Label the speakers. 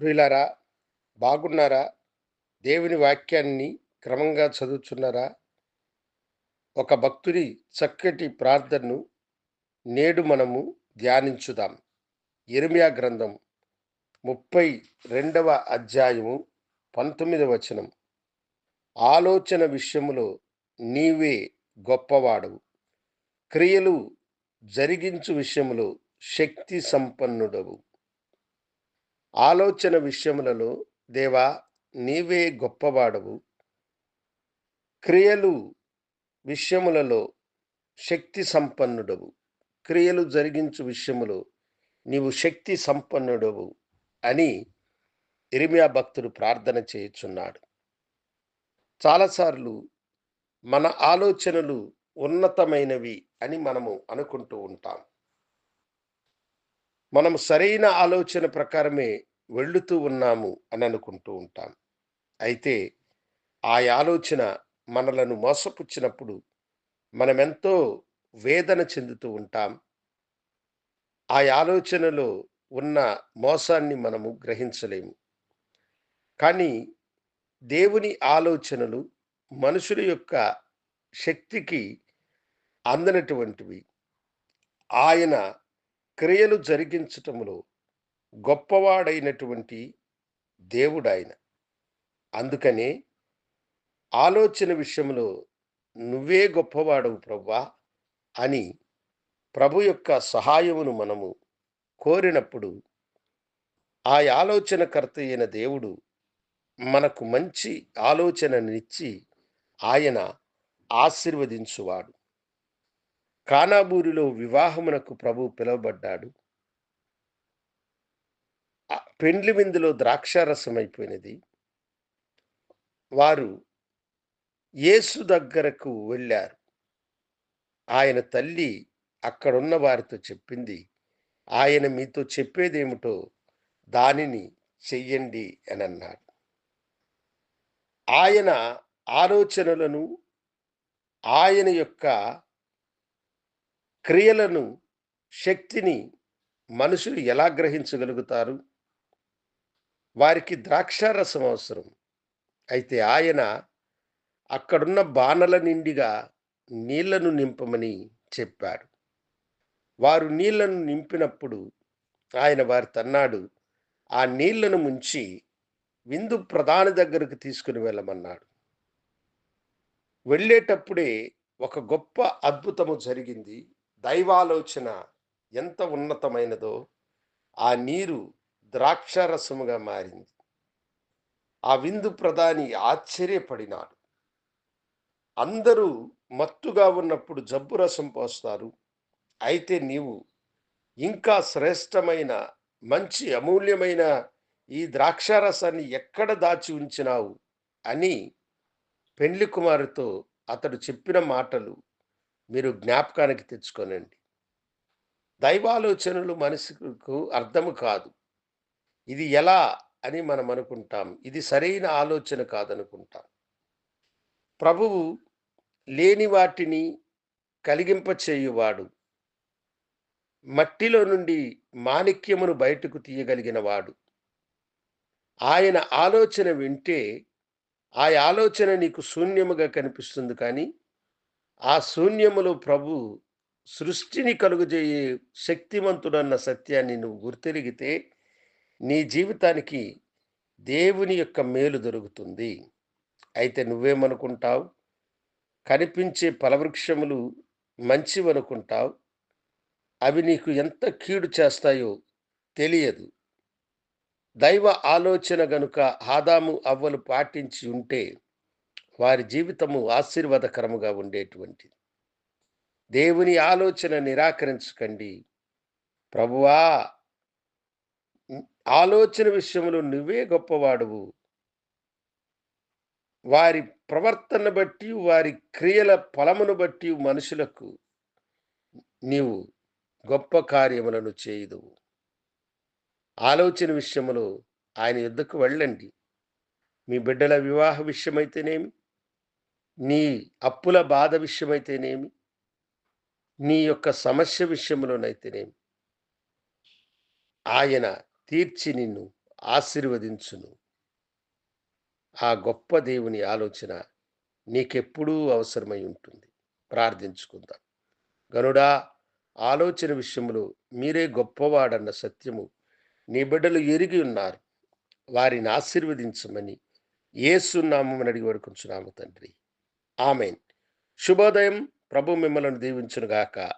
Speaker 1: ప్రియులారా బాగున్నారా? దేవుని వాక్యాన్ని క్రమంగా చదువుచున్నారా? ఒక భక్తుడి చక్కటి ప్రార్థనను నేడు మనము ధ్యానించుదాం. ఎరుమియా గ్రంథం ముప్పై రెండవ అధ్యాయము పంతొమ్మిదవ వచనం. ఆలోచన విషయములో నీవే గొప్పవాడవు. క్రియలు జరిగించు విషయంలో శక్తి సంపన్నుడవు. ఆలోచన విషయములలో దేవా నీవే గొప్పవాడవు. క్రియలు విషయములలో శక్తి సంపన్నుడవు. క్రియలు జరిగించు విషయములో నీవు శక్తి సంపన్నుడవు అని ఇరిమియా భక్తుడు ప్రార్థన చేయుచున్నాడు. చాలాసార్లు మన ఆలోచనలు ఉన్నతమైనవి అని మనము అనుకుంటూ ఉంటాం. మనం సరైన ఆలోచన ప్రకారమే వెళుతూ ఉన్నాము అని అనుకుంటూ ఉంటాం. అయితే ఆ ఆలోచన మనలను మోసపుచ్చినప్పుడు మనమెంతో వేదన చెందుతూ ఉంటాం. ఆ ఆలోచనలో ఉన్న మోసాన్ని మనము గ్రహించలేము. కానీ దేవుని ఆలోచనలు మనుషుల యొక్క శక్తికి అందనటువంటివి. ఆయన క్రియలు జరిగించటములో గొప్పవాడైనటువంటి దేవుడాయన. అందుకనే ఆలోచన విషయంలో నువ్వే గొప్పవాడవు ప్రవ్వా అని ప్రభు యొక్క సహాయమును మనము కోరినప్పుడు ఆ ఆలోచనకర్త అయిన దేవుడు మనకు మంచి ఆలోచననిచ్చి ఆయన ఆశీర్వదించువాడు. కానాబూరిలో వివాహమునకు ప్రభు పిలువబడ్డాడు. పెండ్లి విందులో ద్రాక్షారసం అయిపోయినది. వారు యేసు దగ్గరకు వెళ్ళారు. ఆయన తల్లి అక్కడున్న వారితో చెప్పింది ఆయన మీతో చెప్పేదేమిటో దానిని చెయ్యండి అని అన్నాడు. ఆయన ఆలోచనలను ఆయన యొక్క క్రియలను శక్తిని మనుషులు ఎలా గ్రహించగలుగుతారు? వారికి ద్రాక్షారసం అవసరం. అయితే ఆయన అక్కడున్న బాణల నిండిగా నీళ్ళను నింపమని చెప్పాడు. వారు నీళ్ళను నింపినప్పుడు ఆయన వారి తన్నాడు ఆ నీళ్ళను ముంచి విందు ప్రధాని దగ్గరకు తీసుకుని వెళ్ళమన్నాడు. వెళ్ళేటప్పుడే ఒక గొప్ప అద్భుతము జరిగింది. దైవాలోచన ఎంత ఉన్నతమైనదో ఆ నీరు ద్రాక్షారసముగా మారింది. ఆ విందు ప్రధాని ఆశ్చర్యపడినాడు. అందరూ మత్తుగా ఉన్నప్పుడు జబ్బు రసం పోస్తారు. అయితే నీవు ఇంకా శ్రేష్టమైన మంచి అమూల్యమైన ఈ ద్రాక్షారసాన్ని ఎక్కడ దాచి ఉంచినావు అని పెండ్లి కుమారుతో అతడు చెప్పిన మాటలు మీరు జ్ఞాపకానికి తెచ్చుకోనండి. దైవాలోచనలు మనసుకు అర్థము కాదు. ఇది ఎలా అని మనం అనుకుంటాం. ఇది సరైన ఆలోచన కాదనుకుంటాం. ప్రభువు లేని వాటిని కలిగింపచేయువాడు మట్టిలో నుండి మాణిక్యమును బయటకు తీయగలిగిన వాడు. ఆయన ఆలోచన వింటే ఆ ఆలోచన నీకు శూన్యముగా కనిపిస్తుంది కానీ ఆ శూన్యములో ప్రభు సృష్టిని కలుగజేయే శక్తివంతుడన్న సత్యాన్ని నువ్వు గుర్తెరిగితే నీ జీవితానికి దేవుని యొక్క మేలు దొరుకుతుంది. అయితే నువ్వేమనుకుంటావు? కనిపించే ఫలవృక్షములు మంచివనుకుంటావు? అవి నీకు ఎంత కీడు చేస్తాయో తెలియదు. దైవ ఆలోచన గనుక ఆదాము అవ్వలు పాటించి ఉంటే వారి జీవితము ఆశీర్వాదకరముగా ఉండేటువంటిది. దేవుని ఆలోచన నిరాకరించకండి. ప్రభువా ఆలోచన విషయంలో నువ్వే గొప్పవాడువు. వారి ప్రవర్తన బట్టి వారి క్రియల ఫలమును బట్టి మనుషులకు నీవు గొప్ప కార్యములను చేయుదువు. ఆలోచన విషయంలో ఆయన యుద్ధకు వెళ్ళండి. మీ బిడ్డల వివాహ విషయమైతేనేమి? నీ అప్పుల బాధ విషయమైతేనేమి? నీ యొక్క సమస్య విషయంలోనైతేనేమి? ఆయన తీర్చి నిన్ను ఆశీర్వదించును. ఆ గొప్ప దేవుని ఆలోచన నీకెప్పుడూ అవసరమై ఉంటుంది. ప్రార్థించుకుందాం. గనుడా ఆలోచన విషయంలో మీరే గొప్పవాడన్న సత్యము నీ బిడ్డలు ఎరిగి ఉన్నారు. వారిని ఆశీర్వదించమని ఏసునామని అడిగి వడుకుంటున్నాము తండ్రి. ఆమెన్. శుభోదయం. ప్రభు మిమ్మల్ని దీవించునుగాక.